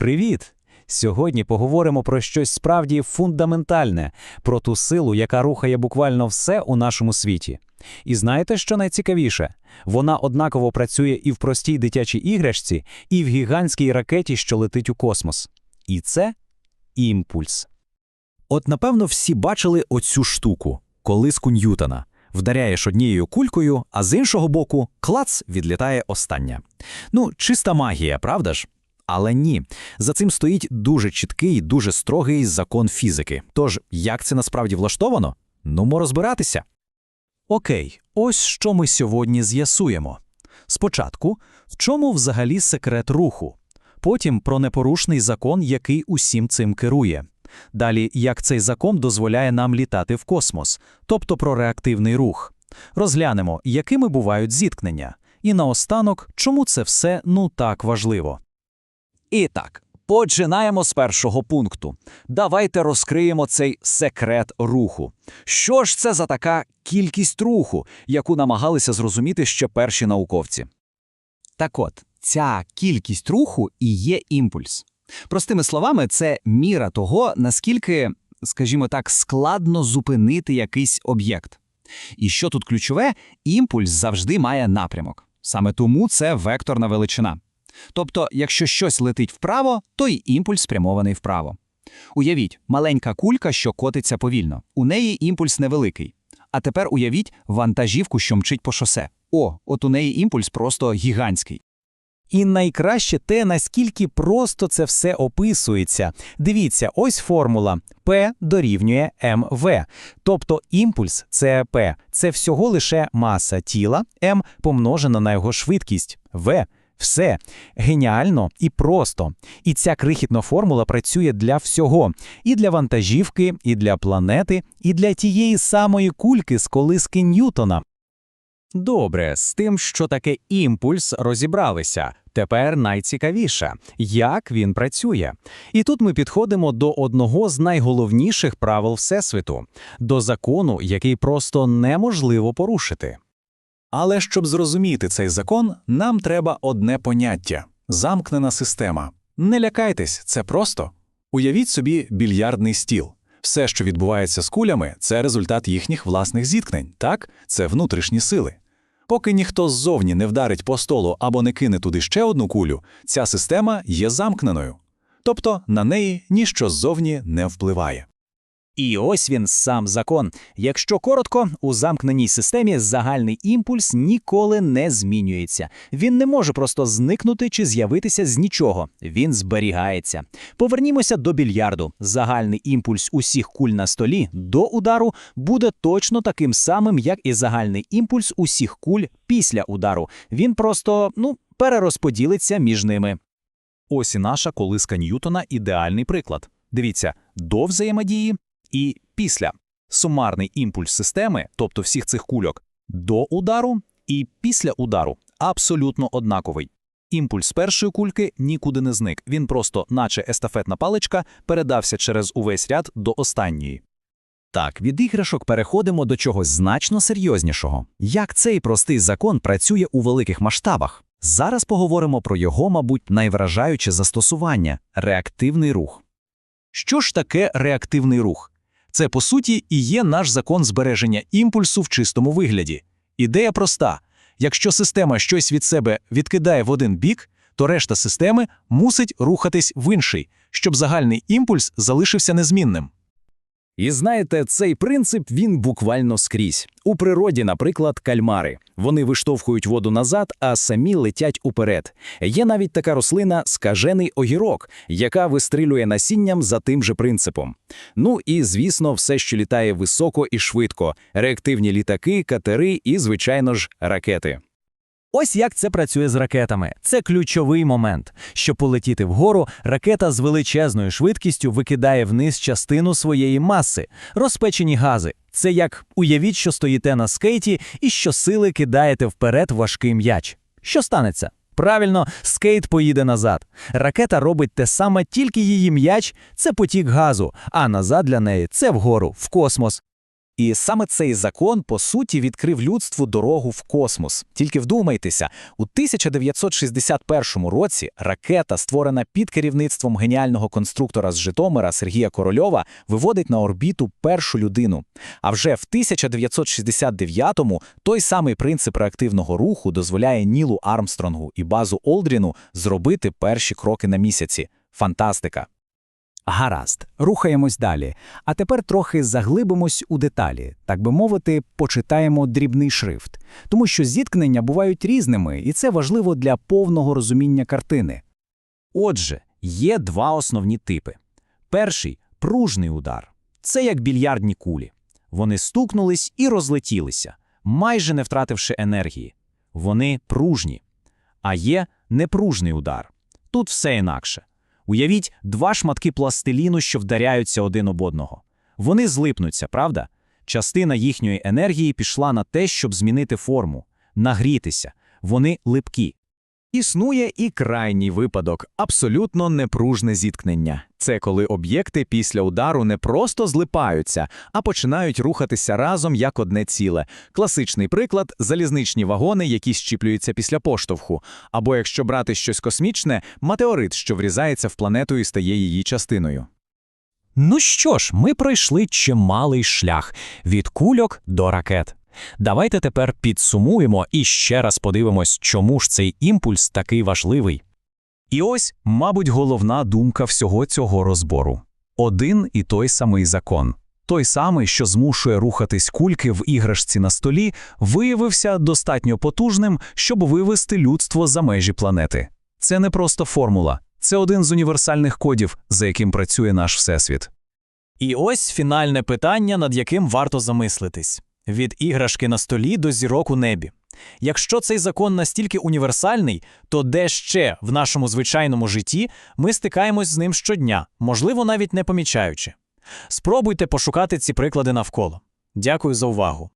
Привіт! Сьогодні поговоримо про щось справді фундаментальне, про ту силу, яка рухає буквально все у нашому світі. І знаєте, що найцікавіше? Вона однаково працює і в простій дитячій іграшці, і в гігантській ракеті, що летить у космос. І це імпульс. От напевно всі бачили оцю штуку колиску Ньютона. Вдаряєш однією кулькою, а з іншого боку клац відлітає остання. Ну, чиста магія, правда ж? Але ні, за цим стоїть дуже чіткий, дуже строгий закон фізики. Тож, як це насправді влаштовано? Нумо розбиратися. Окей, ось що ми сьогодні з'ясуємо. Спочатку, в чому взагалі секрет руху, потім про непорушний закон, який усім цим керує. Далі, як цей закон дозволяє нам літати в космос, тобто про реактивний рух. Розглянемо, якими бувають зіткнення. І наостанок, чому це все ну так важливо. І так, починаємо з першого пункту. Давайте розкриємо цей секрет руху. Що ж це за така кількість руху, яку намагалися зрозуміти ще перші науковці? Так от, ця кількість руху і є імпульс. Простими словами, це міра того, наскільки, скажімо так, складно зупинити якийсь об'єкт. І що тут ключове, імпульс завжди має напрямок. Саме тому це векторна величина. Тобто, якщо щось летить вправо, то й імпульс спрямований вправо. Уявіть, маленька кулька, що котиться повільно. У неї імпульс невеликий. А тепер уявіть вантажівку, що мчить по шосе. О, от у неї імпульс просто гігантський. І найкраще те, наскільки просто це все описується. Дивіться, ось формула P дорівнює МВ. Тобто імпульс це P, це всього лише маса тіла, М помножена на його швидкість, В. Все геніально і просто. І ця крихітна формула працює для всього: і для вантажівки, і для планети, і для тієї самої кульки з колиски Ньютона. Добре, з тим, що таке імпульс, розібралися. Тепер найцікавіше, як він працює. І тут ми підходимо до одного з найголовніших правил Всесвіту, до закону, який просто неможливо порушити. Але щоб зрозуміти цей закон, нам треба одне поняття замкнена система. Не лякайтесь, це просто. Уявіть собі більярдний стіл. Все, що відбувається з кулями, це результат їхніх власних зіткнень, так? Це внутрішні сили. Поки ніхто ззовні не вдарить по столу або не кине туди ще одну кулю, ця система є замкненою. Тобто на неї ніщо ззовні не впливає. І ось він сам закон. Якщо коротко, у замкненій системі загальний імпульс ніколи не змінюється. Він не може просто зникнути чи з'явитися з нічого. Він зберігається. Повернімося до більярду. Загальний імпульс усіх куль на столі до удару буде точно таким самим, як і загальний імпульс усіх куль після удару. Він просто ну перерозподілиться між ними. Ось і наша колиска Ньютона ідеальний приклад. Дивіться, до взаємодії і після. Сумарний імпульс системи, тобто всіх цих кульок, до удару і після удару абсолютно однаковий. Імпульс першої кульки нікуди не зник, він просто, наче естафетна паличка, передався через увесь ряд до останньої. Так, від іграшок переходимо до чогось значно серйознішого. Як цей простий закон працює у великих масштабах? Зараз поговоримо про його, мабуть, найвражаюче застосування реактивний рух. Що ж таке реактивний рух? Це, по суті, і є наш закон збереження імпульсу в чистому вигляді. Ідея проста: якщо система щось від себе відкидає в один бік, то решта системи мусить рухатись в інший, щоб загальний імпульс залишився незмінним. І знаєте, цей принцип він буквально скрізь. У природі, наприклад, кальмари. Вони виштовхують воду назад, а самі летять уперед. Є навіть така рослина скажений огірок, яка вистрілює насінням за тим же принципом. Ну і, звісно, все, що літає високо і швидко: реактивні літаки, катери і, звичайно ж, ракети. Ось як це працює з ракетами. Це ключовий момент. Щоб полетіти вгору, ракета з величезною швидкістю викидає вниз частину своєї маси, розпечені гази. Це як уявіть, що стоїте на скейті і що сили кидаєте вперед важкий м'яч. Що станеться? Правильно, скейт поїде назад. Ракета робить те саме, тільки її м'яч це потік газу, а назад для неї це вгору, в космос. І саме цей закон, по суті, відкрив людству дорогу в космос. Тільки вдумайтеся, у 1961 році ракета, створена під керівництвом геніального конструктора з Житомира Сергія Корольова, виводить на орбіту першу людину. А вже в 1969-му той самий принцип реактивного руху дозволяє Нілу Армстронгу і базу Олдріну зробити перші кроки на місяці. Фантастика! Гаразд, рухаємось далі. А тепер трохи заглибимось у деталі, так би мовити, почитаємо дрібний шрифт, тому що зіткнення бувають різними, і це важливо для повного розуміння картини. Отже, є два основні типи. Перший пружний удар. Це як більярдні кулі. Вони стукнулись і розлетілися, майже не втративши енергії. Вони пружні. А є непружний удар. Тут все інакше. Уявіть два шматки пластиліну, що вдаряються один об одного. Вони злипнуться, правда? Частина їхньої енергії пішла на те, щоб змінити форму, нагрітися. Вони липкі. Існує і крайній випадок абсолютно непружне зіткнення. Це коли об'єкти після удару не просто злипаються, а починають рухатися разом як одне ціле. Класичний приклад залізничні вагони, які щіплюються після поштовху. Або якщо брати щось космічне, метеорит, що врізається в планету і стає її частиною. Ну що ж, ми пройшли чималий шлях від кульок до ракет. Давайте тепер підсумуємо і ще раз подивимось, чому ж цей імпульс такий важливий. І ось, мабуть, головна думка всього цього розбору. Один і той самий закон. Той самий, що змушує рухатись кульки в іграшці на столі, виявився достатньо потужним, щоб вивести людство за межі планети. Це не просто формула, це один з універсальних кодів, за яким працює наш всесвіт. І ось фінальне питання, над яким варто замислитись: від іграшки на столі до зірок у небі. Якщо цей закон настільки універсальний, то де ще в нашому звичайному житті ми стикаємось з ним щодня, можливо, навіть не помічаючи. Спробуйте пошукати ці приклади навколо. Дякую за увагу.